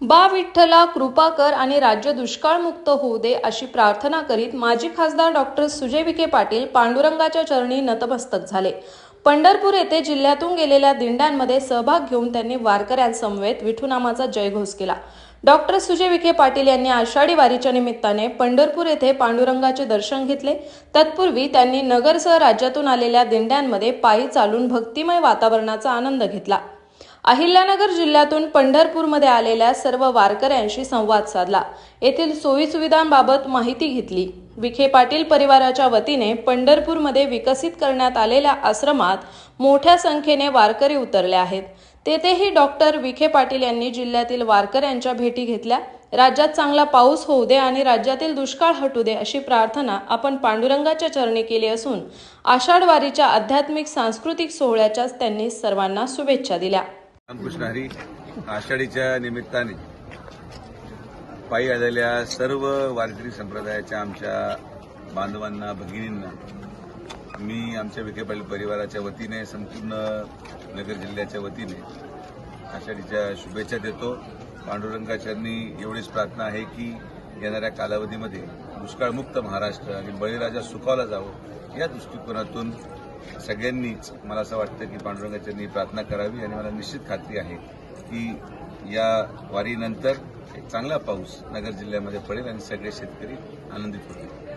बा विठ्ठला कृपा कर आणि राज्य दुष्काळमुक्त होऊ दे अशी प्रार्थना करीत माजी खासदार डॉक्टर सुजय विखे पाटील पांडुरंगाच्या चरणी नतमस्तक झाले. पंढरपूर येथे जिल्ह्यातून गेलेल्या दिंड्यांमध्ये सहभाग घेऊन त्यांनी वारकऱ्यांसमवेत विठुनामाचा जयघोष केला. डॉक्टर सुजय विखे पाटील यांनी आषाढी वारीच्या निमित्ताने पंढरपूर येथे पांडुरंगाचे दर्शन घेतले. तत्पूर्वी त्यांनी नगरसह राज्यातून आलेल्या दिंड्यांमध्ये पायी चालून भक्तिमय वातावरणाचा आनंद घेतला. अहिल्यानगर जिल्ह्यातून पंढरपूरमध्ये आलेल्या सर्व वारकऱ्यांशी संवाद साधला. येथील सोयीसुविधांबाबत माहिती घेतली. विखे पाटील परिवाराच्या वतीने पंढरपूरमध्ये विकसित करण्यात आलेल्या आश्रमात मोठ्या संख्येने वारकरी उतरले आहेत. तेथेही डॉक्टर विखे पाटील यांनी जिल्ह्यातील वारकऱ्यांच्या भेटी घेतल्या. राज्यात चांगला पाऊस होऊ दे आणि राज्यातील दुष्काळ हटू दे अशी प्रार्थना आपण पांडुरंगाच्या चरणी केली असून आषाढ वारीच्या आध्यात्मिक सांस्कृतिक सोहळ्याच्याच त्यांनी सर्वांना शुभेच्छा दिल्या. आषाढीच्या निमित्ताने पायी आलेल्या सर्व वारकरी संप्रदायाच्या आमच्या बांधवांना भगिनींना मी आमच्या विखे पाटील परिवाराच्या वतीने संपूर्ण नगर जिल्ह्याच्या वतीने आषाढीच्या शुभेच्छा देतो. पांडुरंगाचरणी एवढीच प्रार्थना आहे की येणाऱ्या कालावधीमध्ये दुष्काळमुक्त महाराष्ट्र आणि बळीराजा सुखावला जावं या दृष्टिकोनातून सगळ्यांनीच मला असं वाटतं की पांडुरंगाचरणी प्रार्थना करावी आणि मला निश्चित खात्री आहे की या वारीनंतर एक चांगला पाऊस नगर जिल्ह्यामध्ये पडेल आणि सगळे शेतकरी आनंदित होतील.